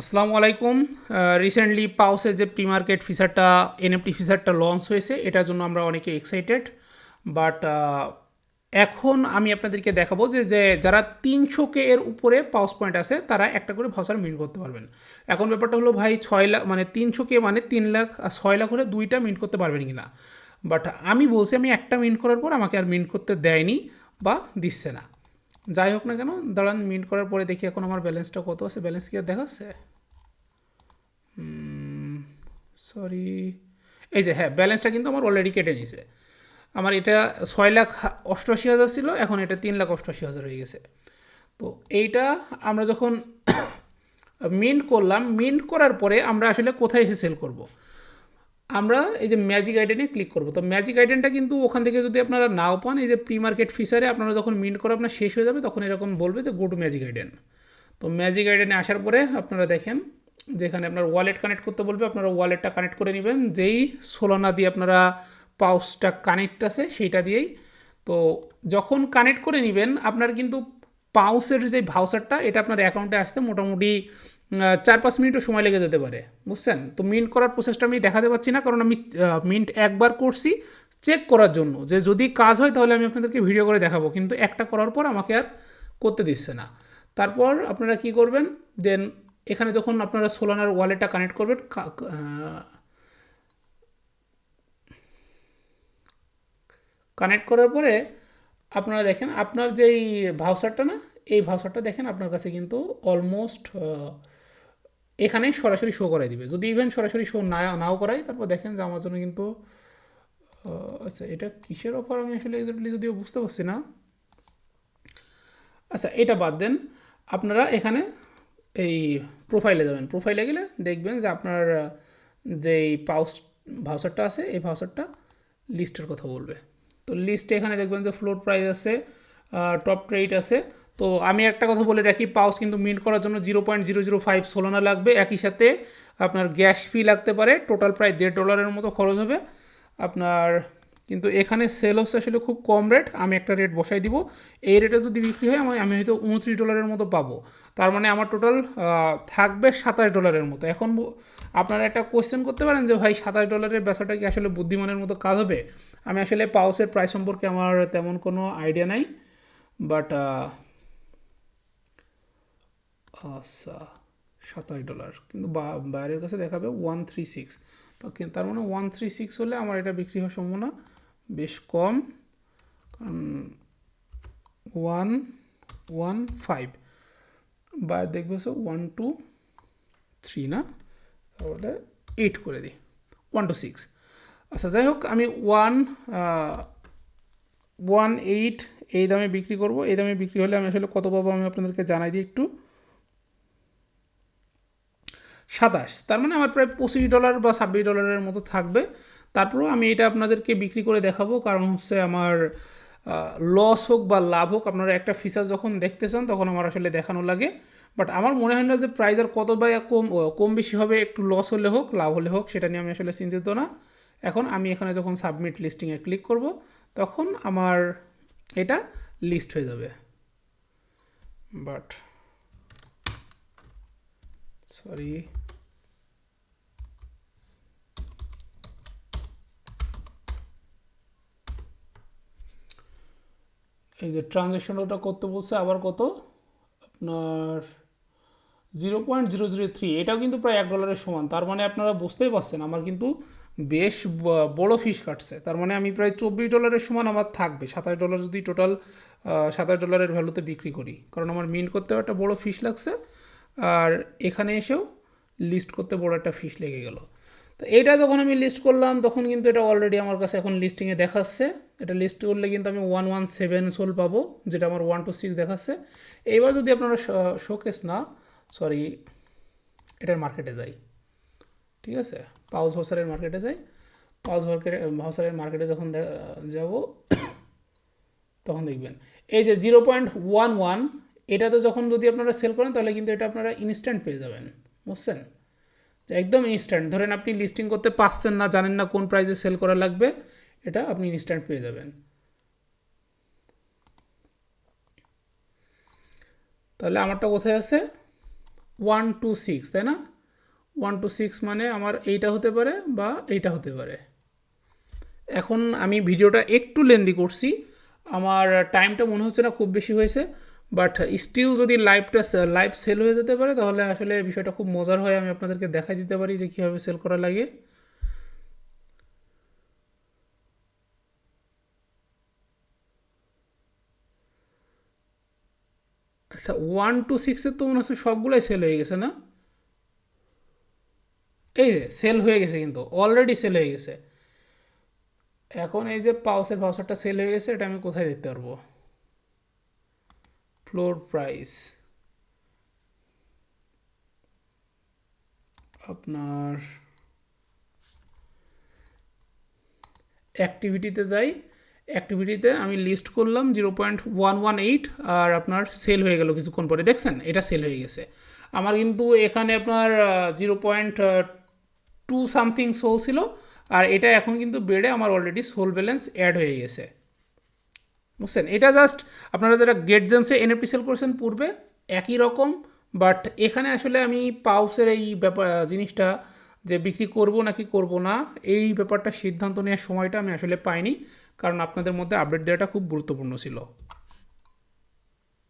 আসসালামু আলাইকুম। রিসেন্টলি পাউসের যে প্রি মার্কেট ফিচারটা এনএফটি ফিচারটা লঞ্চ হয়েছে, এটার জন্য আমরা অনেকে এক্সাইটেড বাট এখন আমি আপনাদেরকে দেখাবো যে যে যারা তিনশো কে এর উপরে পাউস পয়েন্ট আছে, তারা একটা করে ভাউচার মিন্ট করতে পারবেন। এখন ব্যাপারটা হলো ভাই, ছয় লাখ মানে তিনশো কে মানে তিন লাখ, আর ছয় লাখ হলে দুইটা মিন্ট করতে পারবেন কি না? বাট আমি বলছি, আমি একটা মিন্ট করার পর আমাকে আর মিন্ট করতে দেয়নি বা দিচ্ছে না। যাই হোক না কেন, দাঁড়ান মিন্ট করার পরে দেখি এখন আমার ব্যালেন্সটা কত আছে ব্যালেন্স কি আর দেখাচ্ছে? সরি, এই যে হ্যাঁ ব্যালেন্সটা কিন্তু আমার অলরেডি কেটে নিয়েছে আমার এটা ছয় লাখ অষ্টআশি হাজার ছিল, এখন এটা তিন লাখ অষ্টআশি হাজার হয়ে গেছে। তো এইটা আমরা যখন মিন্ট করলাম মিন্ট করার পরে আমরা আসলে কোথায় এসে সেল করব। আমরা এই যে ম্যাজিক আইডেনে ক্লিক করব। তো ম্যাজিক আইডেনটা কিন্তু ওখান থেকে যদি আপনারা নাও পান, এই যে প্রি মার্কেট ফিচারে আপনারা যখন মিন্ট করে আপনার শেষ হয়ে যাবে, তখন এরকম বলবে যে গো টু ম্যাজিক আইডেন তো ম্যাজিক আইডেনে আসার পরে আপনারা দেখেন যেখানে আপনার ওয়ালেট কানেক্ট করতে বলবে, আপনারা ওয়ালেটটা কানেক্ট করে নেবেন। যেই সোলানা দিয়ে আপনারা পাউসটা কানেক্ট আছে, সেইটা দিয়েই। তো যখন কানেক্ট করে নেবেন, আপনার কিন্তু পাউসের যে ভাউচারটা এটা আপনার অ্যাকাউন্টে আসতে মোটামুটি চার পাঁচ মিনিটও সময় লেগে যেতে পারে। বুঝছেন? তো মিন্ট করার প্রসেসটা আমি দেখাতে পাচ্ছি না, কারণ আমি মিন্ট একবার করছি চেক করার জন্য। যে যদি কাজ হয়, তাহলে আমি আপনাদেরকে ভিডিও করে দেখাবো। কিন্তু একটা করার পর আমাকে আর করতে দিচ্ছে না। তারপর আপনারা কি করবেন? দেন এখানে যখন আপনারা সোলানার ওয়ালেটটা কানেক্ট করবেন কানেক্ট করার পরে আপনারা দেখেন, আপনার যেই ভাউসারটা না, এই ভাউসারটা দেখেন আপনার কাছে কিন্তু অলমোস্ট এখানেই সরাসরি শো করাই দিবে। যদি ইভেন সরাসরি শো না, নাও করাই তারপর দেখেন যে আমার জন্য কিন্তু আচ্ছা এটা কিসের অফার আমি আসলে এক্সাক্টলি যদিও বুঝতে পারছি না। আচ্ছা এটা বাদ দেন, আপনারা এখানে এই প্রোফাইলে যাবেন। প্রোফাইলে গেলে দেখবেন যে আপনার যেই পাউস ভাউচারটা আছে, এই ভাউচারটা লিস্টের কথা বলবে। তো লিস্টে এখানে দেখবেন যে ফ্লোর প্রাইস আছে টপ রেট আছে। তো আমি একটা কথা বলে রাখি পাউস কিন্তু মিন্ট করার জন্য zero point zero zero five Solana লাগবে। একই সাথে আপনার গ্যাস ফি লাগতে পারে। টোটাল প্রায় দেড় ডলারের মতো খরচ হবে। আপনার কিন্তু এখানে সেল হচ্ছে আসলে খুব কম রেট আমি একটা রেট বসাই দিব। এই রেটে যদি বিক্রি হয়, আমি আমি হয়তো উনত্রিশ ডলারের মতো পাবো। তার মানে আমার টোটাল থাকবে সাতাশ ডলারের মতো। এখন আপনারা একটা কোয়েশ্চেন করতে পারেন যে, ভাই, সাতাশ ডলারের ব্যবসাটা কি আসলে বুদ্ধিমানের মতো কাজ হবে? আমি আসলে পাউসের প্রাইস সম্পর্কে আমার তেমন কোনো আইডিয়া নাই। বাট আচ্ছা সাতাশ ডলার কিন্তু বাইরের কাছে দেখাবে ওয়ান থ্রি সিক্স তার মানে ওয়ান থ্রি সিক্স হলে আমার এটা বিক্রি হওয়ার সম্ভাবনা বেশ কম, কারণ ওয়ান ওয়ান ফাইভ বা দেখবে সো ওয়ান টু থ্রি না? তাহলে এইট করে দিই। ওয়ান টু সিক্স আচ্ছা যাই হোক, আমি ওয়ান ওয়ান এইট এই দামে বিক্রি করব। এই দামে বিক্রি হলে আমি আসলে কত পাবো আমি আপনাদেরকে জানাই দিই একটু। সাতাশ। তার মানে আমার প্রায় পঁচিশ ডলার বা ছাব্বিশ ডলারের মতো থাকবে। তারপরেও আমি এটা আপনাদেরকে বিক্রি করে দেখাবো। কারণ হচ্ছে আমার লস হোক বা লাভ হোক, আপনারা একটা ফিচার যখন দেখতে চান, তখন আমার আসলে দেখানো লাগে। বাট আমার মনে হয় না যে প্রাইস আর কত বা কম কম বেশি হবে, একটু লস হলে হোক, লাভ হলে হোক, সেটা নিয়ে আমি আসলে চিন্তিত না। এখন আমি এখানে যখন সাবমিট লিস্টিংয়ে ক্লিক করব, তখন আমার এটা লিস্ট হয়ে যাবে। বাট সরি এই যে ট্রানজ্যাকশন ওটা করতে বলছে? আবার কত? আপনার zero point zero zero three এটাও কিন্তু প্রায় এক ডলারের সমান। তার মানে আপনারা বুঝতেই পারছেন, আমার কিন্তু বেশ বড় ফিস কাটছে। তার মানে আমি প্রায় চব্বিশ ডলারের সমান আমার থাকবে। সাতাশ ডলার যদি টোটাল সাতাশ ডলারের ভ্যালুতে বিক্রি করি। কারণ আমার মিন করতেও একটা বড় ফিস লাগছে। আর এখানে এসেও লিস্ট করতে বড় একটা ফিস লেগে গেল। তো এইটা যখন আমি লিস্ট করলাম, তখন কিন্তু এটা অলরেডি আমার কাছে এখন লিস্টিংয়ে দেখাচ্ছে। এটা লিস্ট করলে কিন্তু আমি ওয়ান ওয়ান সেভেন সোল পাবো, যেটা আমার ওয়ান টু সিক্স দেখাচ্ছে। এইবার যদি আপনারা শোকেস না সরি এটার মার্কেটে যাই। ঠিক আছে? পাউস ভাউসারের মার্কেটে যাই। পাউস মার্কেটে ভাউসারের মার্কেটে যখন যাব, তখন দেখবেন। এই যে জিরো পয়েন্ট ওয়ান ওয়ান এটাতে যখন যদি আপনারা সেল করেন, তাহলে কিন্তু এটা আপনারা ইনস্ট্যান্ট পেয়ে যাবেন। বুঝছেন? একদম ইনস্ট্যান্ট ধরেন আপনি লিস্টিং করতে পারছেন না, জানেন না কোন প্রাইসে সেল করা লাগবে, এটা আপনি ইনস্ট্যান্ট পেয়ে যাবেন। তাহলে আমারটা কোথায় আছে? ওয়ান টু সিক্স তাই না? ওয়ান টু সিক্স মানে আমার এইটা হতে পারে বা এইটা হতে পারে। এখন আমি ভিডিওটা একটু লেন্দি করছি। আমার টাইমটা মনে হচ্ছে না খুব বেশি হয়েছে। বাট স্টিল যদি লাইভটা লাইভ সেল হয়ে যেতে পারে, তাহলে আসলে বিষয়টা খুব মজার হয়, আমি আপনাদেরকে দেখাই দিতে পারি যে কীভাবে সেল করা লাগে। আচ্ছা ওয়ান টু সিক্সের তো মনে হচ্ছে সবগুলোই সেল হয়ে গেছে না? এই যে সেল হয়ে গেছে কিন্তু অলরেডি সেল হয়ে গেছে। এখন এই যে পাউসের ভাউচারটা সেল হয়ে গেছে, এটা আমি কোথায় দেখতে পারব? ফ্লোর প্রাইস আপনার অ্যাক্টিভিটিতে যাই অ্যাক্টিভিটিতে আমি লিস্ট করলাম zero point one one eight আর আপনার সেল হয়ে গেল কিছুক্ষণ পরে। দেখছেন? এটা সেল হয়ে গেছে। আমার কিন্তু এখানে আপনার zero point two something Sol ছিল আর এটা এখন কিন্তু বেড়ে আমার অলরেডি সোল ব্যালেন্স অ্যাড হয়ে গেছে। বুঝছেন? এটা জাস্ট আপনারা যারা গেট জেমসে এনএফটি সেল করেছেন পূর্বে, একই রকম বাট এখানে আসলে আমি পাউসের এই ব্যাপার, জিনিসটা যে বিক্রি করব নাকি করব না, এই ব্যাপারটা সিদ্ধান্ত নেওয়ার সময়টা আমি আসলে পাইনি, কারণ আপনাদের মধ্যে আপডেট দেওয়াটা খুব গুরুত্বপূর্ণ ছিল।